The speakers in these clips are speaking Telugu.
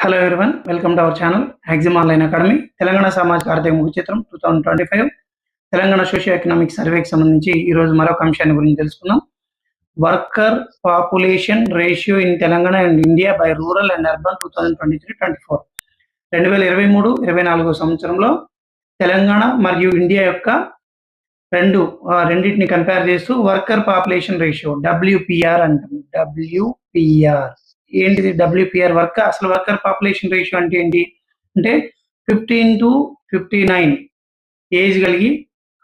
Hello everyone welcome to our channel axiom online academy Telangana సామాజిక ఆర్థిక ముఖ చిత్రం two thousand twenty five Telangana socio economic సర్వేకి సంబంధించి ఈ రోజు మరొక అంశాన్ని గురించి తెలుసుకుందాం. Worker population ratio in Telangana and India by rural and urban two thousand twenty three twenty four రెండు వేల ఇరవై మూడు ఇరవై నాలుగో సంవత్సరంలో తెలంగాణ మరియు ఇండియా యొక్క రెండు ఆ, రెండింటిని కంపేర్ చేస్తూ వర్కర్ పాపులేషన్ రేషియో డబ్ల్యూపిఆర్ అంటాం. డబ్ల్యూపిఆర్ ఏంటిది? డబ్ల్యూపిఆర్ వర్క్ అసలు వర్కర్ పాపులేషన్ రేషియో అంటే ఏంటి? అంటే fifteen to fifty nine age కలిగి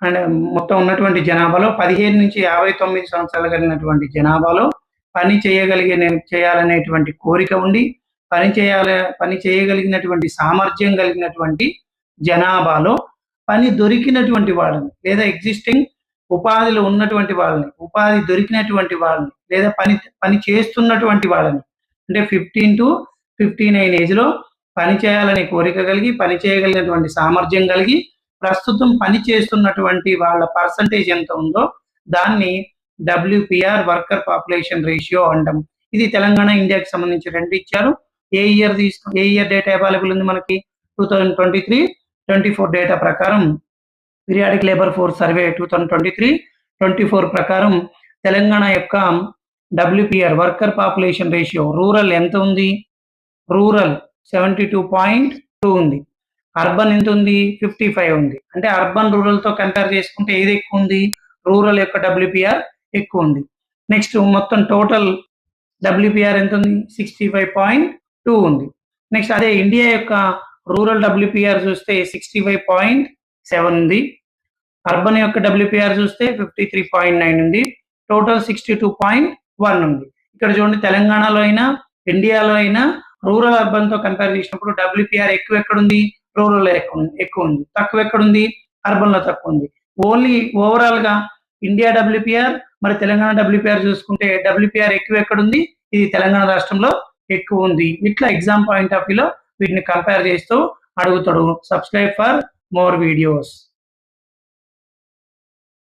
అండ్ మొత్తం ఉన్నటువంటి జనాభాలో పదిహేను నుంచి యాభై తొమ్మిది సంవత్సరాలు కలిగినటువంటి జనాభాలో పని చేయగలిగే చేయాలనేటువంటి కోరిక ఉండి పని చేయాల పని చేయగలిగినటువంటి సామర్థ్యం కలిగినటువంటి జనాభాలో పని దొరికినటువంటి వాళ్ళని లేదా ఎగ్జిస్టింగ్ ఉపాధిలో ఉన్నటువంటి వాళ్ళని ఉపాధి దొరికినటువంటి వాళ్ళని లేదా పని పని చేస్తున్నటువంటి వాళ్ళని అంటే ఫిఫ్టీన్ టు ఫిఫ్టీ నైన్ ఏజ్లో పని చేయాలనే కోరిక కలిగి పని చేయగలిగినటువంటి సామర్థ్యం కలిగి ప్రస్తుతం పని చేస్తున్నటువంటి వాళ్ళ పర్సంటేజ్ ఎంత ఉందో దాన్ని డబ్ల్యూపిఆర్ వర్కర్ పాపులేషన్ రేషియో అంటాం. ఇది తెలంగాణ ఇండియాకి సంబంధించి రెండు ఇచ్చారు. ఏ ఇయర్ తీసుకు ఏ ఇయర్ డేటా అవైలబుల్ ఉంది మనకి? Two thousand twenty three twenty four data ప్రకారం periodic labour force survey two thousand twenty three twenty four ప్రకారం తెలంగాణ యొక్క WPR worker population ratio rural ఎంత ఉంది? Rural seventy two point two ఉంది. అర్బన్ ఎంత ఉంది? ఫిఫ్టీ ఫైవ్ ఉంది. అంటే అర్బన్ రూరల్తో కంపేర్ చేసుకుంటే ఏది ఎక్కువ ఉంది? రూరల్ యొక్క డబ్ల్యూపిఆర్ ఎక్కువ ఉంది. నెక్స్ట్ మొత్తం టోటల్ డబ్ల్యూపిఆర్ ఎంత ఉంది? సిక్స్టీ ఫైవ్ పాయింట్ టూ ఉంది. నెక్స్ట్ అదే ఇండియా యొక్క రూరల్ డబ్ల్యూపిఆర్ చూస్తే సిక్స్టీ ఫైవ్ పాయింట్ సెవెన్ ఉంది. అర్బన్ యొక్క డబ్ల్యూపిఆర్ చూస్తే ఫిఫ్టీ త్రీ పాయింట్ నైన్ ఉంది. Total sixty two point one ఉంది ఇక్కడ చూడండి తెలంగాణలో అయినా ఇండియాలో అయినా రూరల్ అర్బన్తో కంపేర్ చేసినప్పుడు డబ్ల్యూపిఆర్ ఎక్కువ ఎక్కడుంది? రూరల్ ఎక్కువ ఉంది ఎక్కువ ఉంది. తక్కువ ఎక్కడుంది? అర్బన్లో తక్కువ ఉంది. ఓన్లీ ఓవరాల్గా ఇండియా డబ్ల్యూపిఆర్ మరి తెలంగాణ డబ్ల్యూపీఆర్ చూసుకుంటే డబ్ల్యూపిఆర్ ఎక్కువ ఎక్కడుంది? ఇది తెలంగాణ రాష్ట్రంలో ఎక్కువ ఉంది. ఇట్లా ఎగ్జామ్ పాయింట్ ఆఫ్ వ్యూలో వీటిని కంపేర్ చేస్తూ అడుగుతాడు. Subscribe for more videos